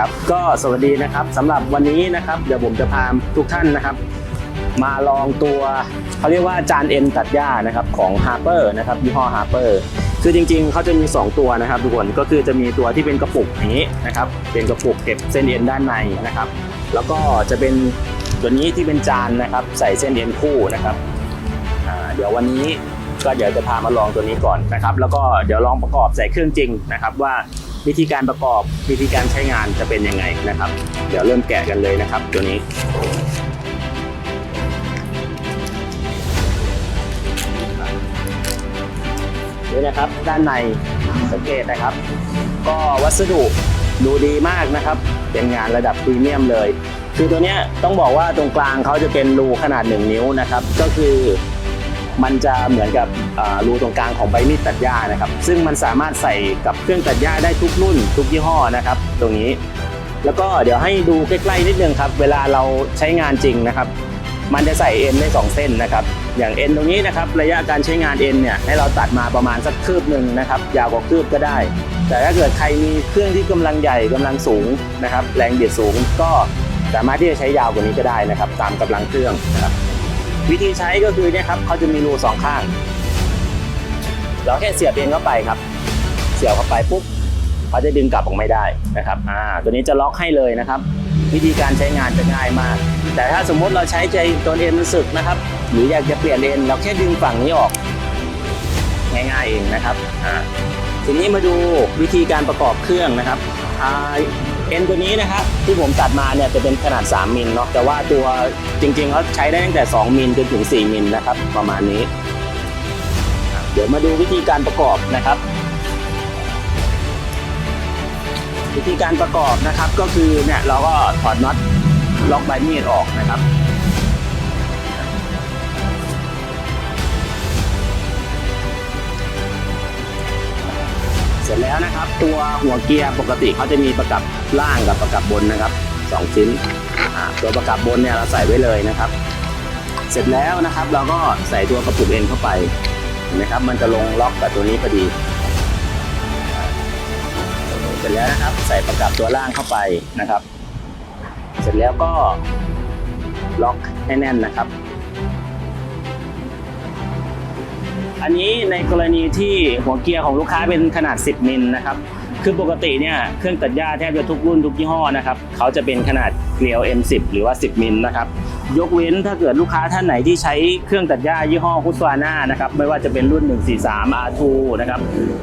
ครับ ก็สวัสดีนะครับสำหรับวันนี้นะครับเดี๋ยวผมจะพาทุกท่านนะครับ มาลองตัวเขาเรียกว่าจานเอ็นตัดหญ้านะครับของ Harper นะครับยี่ห้อ Harper คือจริงๆ เขาจะมี 2 ตัวนะครับทุกคนก็คือจะมีตัวที่เป็นกระปุกนี้นะครับ เป็นกระปุกเก็บเส้นเอ็นด้านในนะครับ แล้วก็จะเป็นตัวนี้ที่เป็นจานนะครับ ใส่เส้นเอ็นคู่นะครับเดี๋ยววันนี้ก็เดี๋ยวจะพามาลองตัวนี้ก่อนนะครับ แล้วก็เดี๋ยวลองประกอบใส่เครื่องจริงนะครับว่า วิธีการประกอบวิธีการใช้งานจะเป็นยังไงนะครับ เดี๋ยวเริ่มแกะกันเลยนะครับ ตัวนี้นี่นะครับด้านในสังเกตนะครับ ก็วัสดุดูดีมากนะครับ เป็นงานระดับพรีเมียมเลย คือตัวเนี้ยต้องบอกว่าตรงกลางเขาจะเป็นรูขนาด 1 นิ้วนะครับ ก็คือ มันจะเหมือนกับรูตรงกลางของใบมีดตัดหญ้านะครับ ซึ่งมันสามารถใส่กับเครื่องตัดหญ้าได้ทุกรุ่น ทุกยี่ห้อนะครับ ตรงนี้ แล้วก็เดี๋ยวให้ดูใกล้ๆนิดนึงครับ เวลาเราใช้งานจริงนะครับ มันจะใส่เอ็นได้สองเส้นนะครับ อย่างเอ็นตรงนี้นะครับ ระยะการใช้งานเอ็นเนี่ยให้เราตัดมาประมาณสักคืบหนึ่งนะครับ ยาวกว่าคืบก็ได้ แต่ถ้าเกิดใครมีเครื่องที่กำลังใหญ่กำลังสูงนะครับ แรงบิดสูงก็สามารถที่จะใช้ยาวกว่านี้ก็ได้นะครับ ตามกำลังเครื่องนะครับ วิธีใช้ก็คือเนี่ยครับเขาจะมีรูสองข้างเราแค่เสียบเอ็นเข้าไปครับ เสียบเข้าไปปุ๊บเขาจะดึงกลับออกไม่ได้นะครับอ่าตัวนี้จะล็อกให้เลยนะครับ วิธีการใช้งานจะง่ายมาก แต่ถ้าสมมติเราใช้ใจตัวเอ็นมันสึกนะครับ หรืออยากจะเปลี่ยนเอ็นเราแค่ดึงฝั่งนี้ออก ง่ายๆเองนะครับอ่าทีนี้มาดูวิธีการประกอบเครื่องนะครับอ่า เอ็นตัวนี้นะครับที่ผมตัดมาเนี่ยจะเป็นขนาด 3 มิลเนาะแต่ว่าตัวจริงๆเขาใช้ได้ตั้งแต่ 2 มิลจนถึง 4 มิลนะครับ ประมาณนี้ เดี๋ยวมาดูวิธีการประกอบนะครับ วิธีการประกอบนะครับก็คือเนี่ยเราก็ถอดน็อตล็อกใบมีดออกนะครับ ร็จแล้วนะครับ ตัวหัวเกียร์ปกติเขาจะมีประกับล่างกับประกับบนนะครับสองชิ้นตัวประกับบนเนี่ยเราใส่ไว้เลยนะครับ เสร็จแล้วนะครับเราก็ใส่ตัวกระปุกเอ็นเข้าไปเห็นไหมครับมันจะลงล็อกกับตัวนี้พอดี เสร็จแล้วนะครับใส่ประกับตัวล่างเข้าไปนะครับ เสร็จแล้วก็ล็อกให้แน่นนะครับ อันนี้ในกรณีที่หัวเกียร์ของลูกค้าเป็นขนาด 10 มิลนะครับ คือปกติเนี่ยเครื่องตัดหญ้าแทบจะทุกรุ่นทุกยี่ห้อนะครับเขาจะเป็นขนาดเกลียว M10 หรือว่า 10 มิลนะครับ ยกเว้นถ้าเกิดลูกค้าท่านไหนที่ใช้เครื่องตัดหญ้ายี่ห้อฮุสวาน่านะครับ ไม่ว่าจะเป็นรุ่น 143 R2 นะครับ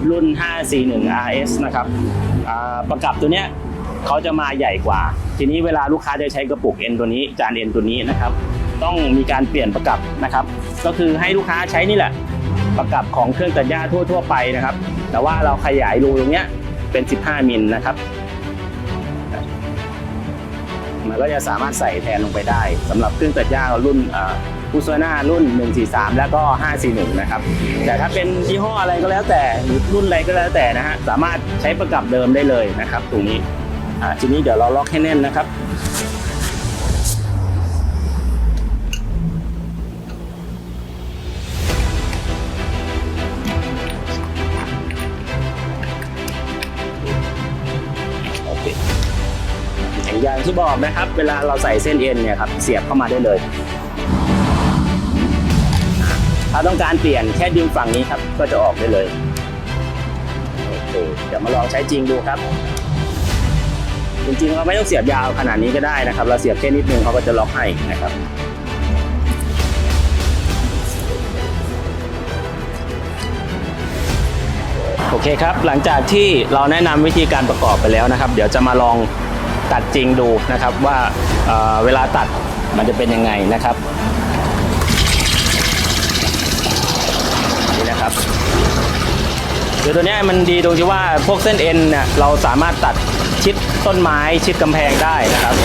รุ่น 541 RS นะครับประกับตัวเนี้ยเขาจะมาใหญ่กว่า ทีนี้เวลาลูกค้าจะใช้กระปุกเอ็นตัวนี้จานเอ็นตัวนี้นะครับ ต้องมีการเปลี่ยนประกับนะครับ ก็คือให้ลูกค้าใช้นี่แหละ ประกับของเครื่องตัดหญ้าทั่ว ๆ ไปนะครับ แต่ว่าเราขยายรูตรงเนี้ยเป็น 15 มิลนะครับ มันก็จะสามารถใส่แทนลงไปได้สำหรับเครื่องตัดหญ้ารุ่นคูโซนารุ่น 143 แล้วก็ 541 นะครับ แต่ถ้าเป็นยี่ห้ออะไรก็แล้วแต่หรือรุ่นอะไรก็แล้วแต่นะฮะสามารถใช้ประกับเดิมได้เลยนะครับ ตรงนี้ทีนี้เดี๋ยวเราล็อกให้แน่นนะครับ อย่างที่บอกนะครับ เวลาเราใส่เส้นเอ็นเนี่ยครับเสียบเข้ามาได้เลย ถ้าต้องการเปลี่ยนแค่ดึงฝั่งนี้ครับ ก็จะออกได้เลยโอเคเดี๋ยวมาลองใช้จริงดูครับ จริงๆเราไม่ต้องเสียบยาวขนาดนี้ก็ได้นะครับ เราเสียบแค่นิดนึงเขาก็จะล็อกให้นะครับโอเคครับ หลังจากที่เราแนะนำวิธีการประกอบไปแล้วนะครับ เดี๋ยวจะมาลอง ตัดจริงดูนะครับว่าเเวลาตัดมันจะเป็นยังไงนะครับนี่นะครับคือตัวเนี้ยมันดีตรงที่ว่าพวกเส้นเอ็นเนี่ยเราสามารถตัดชิดต้นไม้ชิดกำแพงได้นะครับ